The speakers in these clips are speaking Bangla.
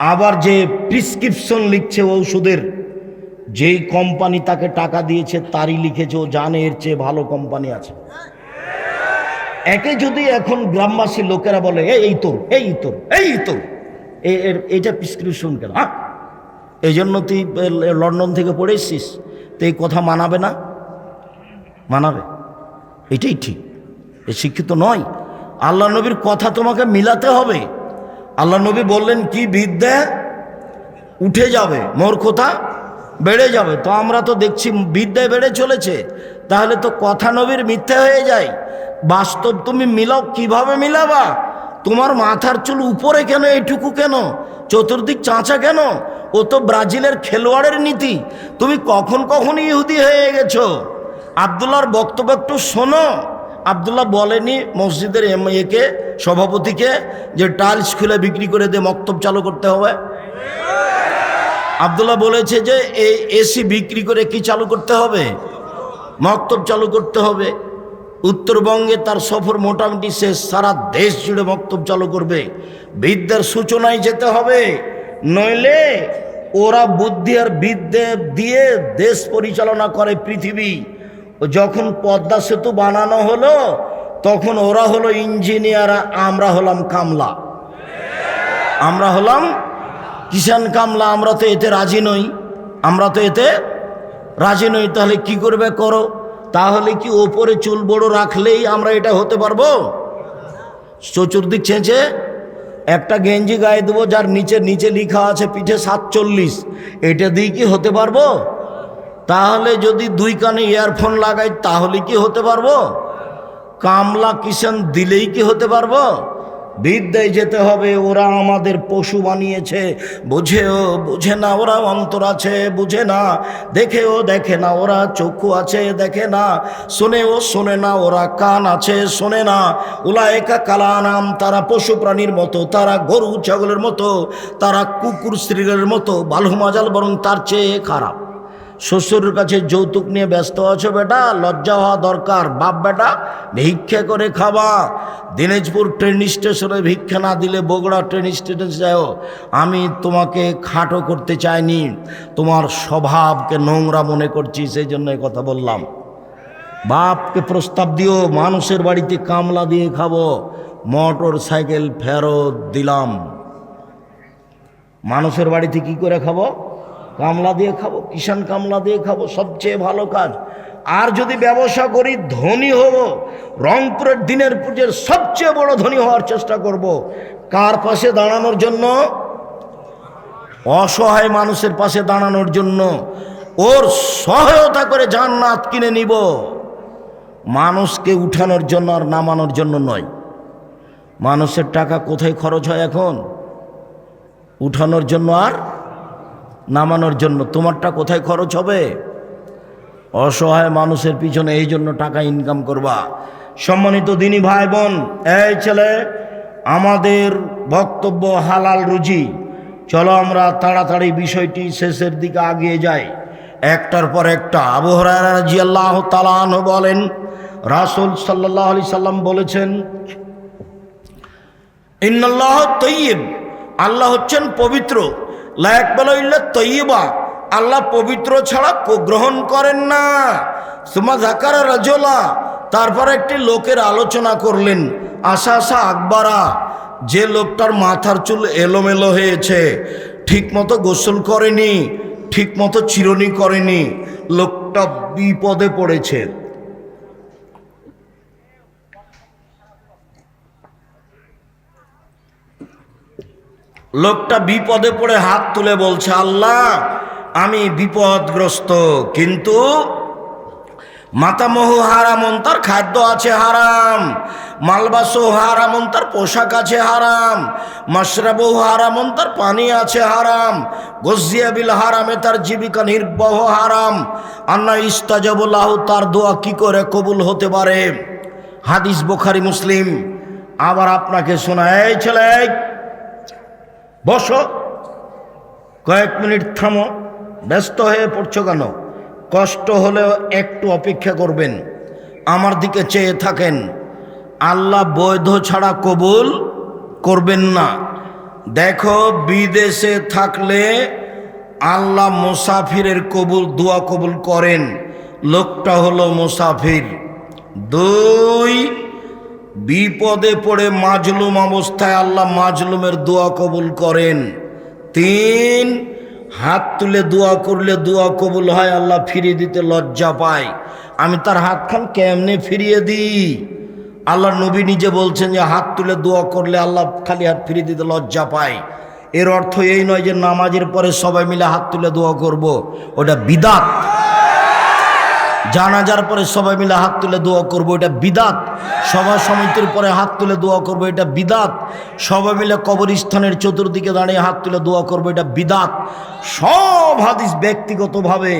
আবার যে প্রিসক্রিপশন লিখছে ঔষধের যেই কোম্পানি তাকে টাকা দিয়েছে তারই লিখেছে ও জানে এর চেয়ে ভালো কোম্পানি আছে। একে যদি এখন গ্রামবাসী লোকেরা বলে "এই, তোর এই তোর এই তোর। এ- এর এইটা প্রিসক্রিপশন কেন হ্যাঁ? এই জন্য তুই লন্ডন থেকে পড়ে এসছিস তো এই কথা মানাবে না? মানাবে? এটাই ঠিক। এ শিক্ষিত নয়। আল্লাহ নবীর কথা তোমাকে মিলাতে হবে। আল্লাহ নবী বললেন, কি বিদ্যা? উঠে যাবে, মূর্খতা বেড়ে যাবে। তো আমরা তো দেখছি বিদ্যায় বেড়ে চলেছে। তাহলে তো কথা নবীর মিথ্যে হয়ে যায়। বাস্তব তুমি মিলাও, কীভাবে মিলাবা? তোমার মাথার চুল উপরে কেন এইটুকু কেন? চতুর্দিক চাঁচা কেন? ও তো ব্রাজিলের খেলোয়াড়ের নীতি। তুমি কখন কখন ইহুদি হয়ে গেছো? আবদুল্লাহর বক্তব্য একটু শোনো। আবদুল্লাহ বলেনি মসজিদের এম- একে, সভাপতিকে, যে টাইলস খুলে বিক্রি করে দিয়ে মক্তব চালু করতে হবে। আবদুল্লাহ বলেছে যে এই এসি বিক্রি করে কি চালু করতে হবে? মক্তব চালু করতে হবে। উত্তরবঙ্গে তার সফর মোটামুটি শেষ, সারা দেশ জুড়ে মক্তব চালু করবে। বিদ্যার সূচনায় যেতে হবে, নইলে ওরা বুদ্ধি আর বিদ্যে দিয়ে দেশ পরিচালনা করে পৃথিবী। যখন পদ্মা সেতু বানানো হলো, তখন ওরা হলো ইঞ্জিনিয়ার আমরা হলাম কামলা। আমরা হলাম কিষান কামলা, আমরা তো এতে রাজি নই। আমরা তো এতে রাজি নই, তাহলে কি করবে করো? তাহলে কি ওপরে চুল বড় রাখলেই আমরা এটা হতে পারব? চতুর্দিক ছেঁচে একটা গেঞ্জি গায়ে দেবো, যার নিচে নিচে লিখা আছে পিঠে সাতচল্লিশ। এটা দিয়ে কি হতে পারব? তাহলে যদি দুই কানে ইয়ারফোন লাগাই, তাহলে কি হতে পারব? কামলা কিষান দিলেই কি হতে পারব? বিদ্যায় যেতে হবে, ওরা আমাদের পশু বানিয়েছে। বুঝেও বুঝে না, ওরা অন্তর আছে, বুঝে না। দেখেও দেখে না, ওরা চক্ষু আছে, দেখে না। শোনেও শোনে না, ওরা কান আছে, শোনে না। ওলা একা কালা নাম তারা পশু প্রাণীর মতো, তারা গরু, ছাগলের মতো, তারা কুকুর, স্ত্রীর মতো বালু মাজাল বরং তার চেয়ে খারাপ। শ্বশুরের কাছে যৌতুক নিয়ে ব্যস্ত আছো বেটা? লজ্জা হওয়া দরকার। বাপ বেটা, ভিক্ষা করে খাবা। দিনাজপুর ট্রেন স্টেশনে ভিক্ষা না দিলে বগুড়া ট্রেন স্টেশনে যাও আমি তোমাকে খাটো করতে চাইনি। তোমার স্বভাবকে নোংরা মনে করছি, সেই জন্য কথা বললাম। বাপকে প্রস্তাব দিও, মানুষের বাড়িতে কামলা দিয়ে খাব। মোটর সাইকেল ফেরত দিলাম। মানুষের বাড়িতে কি করে খাব? কামলা দিয়ে খাব কিষান কামলা দিয়ে খাব, সবচেয়ে ভালো কাজ। আর যদি ব্যবসা করি, ধনী হব, রংপুরের দিনের পুজোর সবচেয়ে বড় ধনী হওয়ার চেষ্টা করব। কার পাশে দাঁড়ানোর জন্য? অসহায় মানুষের পাশে দাঁড়ানোর জন্য। ওর সহায়তা করে জান্নাত কিনে নিব। মানুষকে উঠানোর জন্য আর নামানোর জন্য নয়। মানুষের টাকা কোথায় খরচ হয় এখন? উঠানোর জন্য আর নামানোর জন্য। তোমারটা কোথায় খরচ হবে? অসহায় মানুষের পিছনে এই জন্য টাকা ইনকাম করবা। সম্মানিত দিনী ভাই বোন এই ছেলে, আমাদের বক্তব্য হালাল রুজি। চলো আমরা তাড়াতাড়ি বিষয়টি শেষের দিকে আগিয়ে যাই। একটার পর একটা। আবু হরাজি আল্লাহ তালান বলেন, রাসুল সাল্লাহ আলি সাল্লাম বলেছেন, ইন্নাল্লাহ তৈয়ব, আল্লাহ হচ্ছেন পবিত্র। লায়ক বলা তৈবা আল্লাহ পবিত্র ছাড়া গ্রহণ করেন না। সুমা জাকারা রাজোলা। তারপর একটি লোকের আলোচনা করলেন আশা আশা আকবারা, যে লোকটার মাথার চুল এলোমেলো হয়েছে ঠিক মতো গোসল করেনি ঠিক মতো চিরনি করেনি, লোকটা বিপদে পড়েছে। লোকটা বিপদে পড়ে হাত তুলে বলছে, আল্লাহ, আমি বিপদগ্রস্ত, কিন্তু মাতামহ হারামন তার খাদ্য আছে হারাম, মালবাসও হারামন তার পোশাক আছে হারাম মাসরাবহ হারামন তার পানি আছে হারাম, গজিয়াবিল হারামে তার জীবিকা নির্বাহ হারাম, আন্না ইস্তাজাবুল্লাহ, তার দোয়া কি করে কবুল হতে পারে? হাদিস বোখারি, মুসলিম। আবার আপনাকে শোনা এই ছেলে বসো। কয়েক মিনিট থামো। ব্যস্ত হয়ে পড়ছো কেন? কষ্ট হলেও একটু অপেক্ষা করবেন। আমার দিকে চেয়ে থাকেন। আল্লাহ বৈধ ছাড়া কবুল করবেন না। দেখো, বিদেশে থাকলে আল্লাহ মুসাফিরের কবুল, দোয়া কবুল করেন। লোকটা হলো মুসাফির। দুই বিপদে পড়ে মাজলুম অবস্থায় আল্লাহ মাজলুমের দোয়া কবুল করেন। তিন, হাত তুলে দোয়া করলে দোয়া কবুল হয়, আল্লাহ ফিরিয়ে দিতে লজ্জা পায়। আমি তার হাতখান কেমনে ফিরিয়ে দিই? আল্লাহ নবী নিজে বলছেন যে, হাত তুলে দোয়া করলে আল্লাহ খালি হাত ফিরিয়ে দিতে লজ্জা পায়। এর অর্থ এই নয় যে, নামাজের পরে সবাই মিলে হাত তুলে দোয়া করব। ওটা বিদাত। জানাজার পরে সবাই মিলে হাত তুলে দোয়া করব, এটা বিদাত। সভা সমিতির পরে হাত তুলে দোয়া করব, এটা বিদাত। সবাই মিলে কবরস্থানের চতুর্দিকে দাঁড়িয়ে হাত তুলে দোয়া করব, এটা বিদাত। সব হাদিস ব্যক্তিগতভাবে,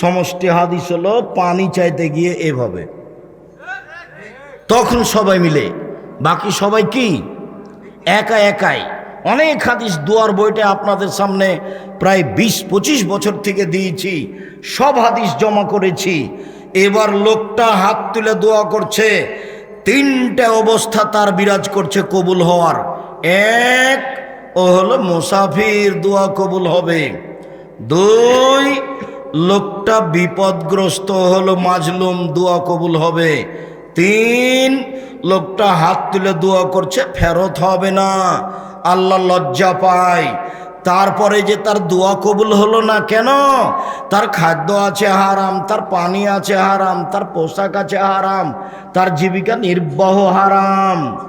সমষ্টি হাদিস হলো পানি চাইতে গিয়ে এভাবে। তখন সবাই মিলে, বাকি সবাই কি? একা একাই। অনেক হাদিস দুয়ার বইটা আপনাদের সামনে প্রায় বিশ, পঁচিশ বছর থেকে দিয়েছি। সব হাদিস জমা করেছি। এবার লোকটা হাত তুলে দোয়া করছে, তিনটা অবস্থা তার বিরাজ করছে কবুল হওয়ার। এক, ও হলো মুসাফির, দোয়া কবুল হবে। দুই, লোকটা বিপদগ্রস্ত হলো, মাজলুম, দোয়া কবুল হবে। তিন, লোকটা হাত তুলে দোয়া করছে, ফেরত হবে না। আল্লাহ লজ্জা পায়। তারপরে যে তার দোয়া কবুল হলো না কেন? তার খাদ্য আছে হারাম, তার পানি আছে হারাম, তার পোশাক আছে হারাম, তার জীবিকা নির্বাহ হারাম।